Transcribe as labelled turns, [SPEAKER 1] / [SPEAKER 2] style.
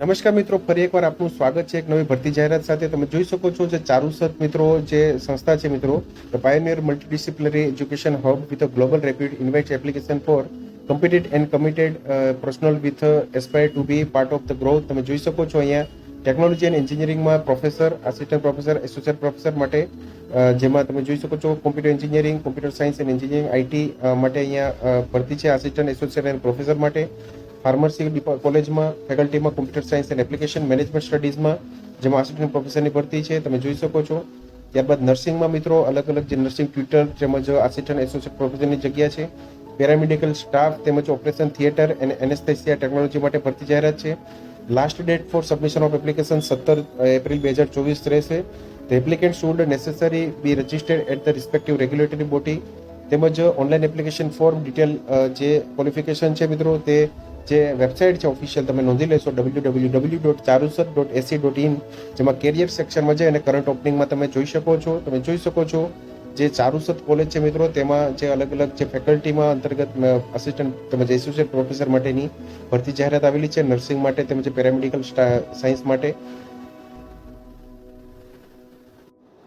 [SPEAKER 1] નમસ્કાર મિત્રો, ફરી એકવાર આપનું સ્વાગત છે એક નવી ભરતી જાહેરાત સાથે. તમે જોઈ શકો છો જે ચારુસત મિત્રો, જે સંસ્થા છે મિત્રો the pioneer multidisciplinary education hub with a global rapid invite application for competent and committed personnel with aspire to be part of the growth તમે જોઈ શકો છો અહીંયા ટેકનોલોજી એન્ડ એન્જિનિયરિંગમાં professor assistant professor associate professor માટે જેમાં તમે જોઈ શકો છો computer engineering computer science and engineering IT માટે અહીંયા ભરતી છે આસિસ્ટન્ટ એસોસિએટ એન્ડ પ્રોફેસર માટે. ફાર્મસી કોલેજમાં, ફેકલ્ટીમાં computer science and application management સ્ટડીઝમાં, જેમાં આસિસ્ટન્ટ પ્રોફેસરની ભરતી છે, તમે જોઈ શકો છો. ત્યારબાદ નર્સિંગમાં મિત્રો અલગ અલગ જે નર્સિંગ ટ્યુટર તેમજ આસિસ્ટન્ટ એસોસિએટ પ્રોફેસરની જગ્યા છે. પેરામેડિકલ સ્ટાફ તેમજ ઓપરેશન થિયેટર અને એનેસ્થેસિયા ટેકનોલોજી માટે ભરતી જાહેરાત છે. Last date for submission of application સત્તર એપ્રિલ બે હજાર ચોવીસ રહેશે. The applicant should necessary be registered at the respective regulatory body. તેમજ ઓનલાઈન એપ્લિકેશન ફોર્મ ડિટેલ જે ક્વોલિફિકેશન છે મિત્રો, તે જે વેબસાઇટ છે ઓફિશિયલ તમે નોંધી લેશો W W W dot Charusat dot AC dot in જેમાં કેરિયર સેક્શનમાં જઈ અને કરંટ ઓપનિંગમાં તમે જોઈ શકો છો. તમે જોઈ શકો છો જે ચારુસત કોલેજ છે મિત્રો, તેમાં જે અલગ અલગ જે ફેકલ્ટીમાં અંતર્ગત અસિસ્ટન્ટ તેમજ એસોસિએટ પ્રોફેસર માટેની ભરતી જાહેરાત આવેલી છે નર્સિંગ માટે તેમજ પેરામેડિકલ સાયન્સ માટે.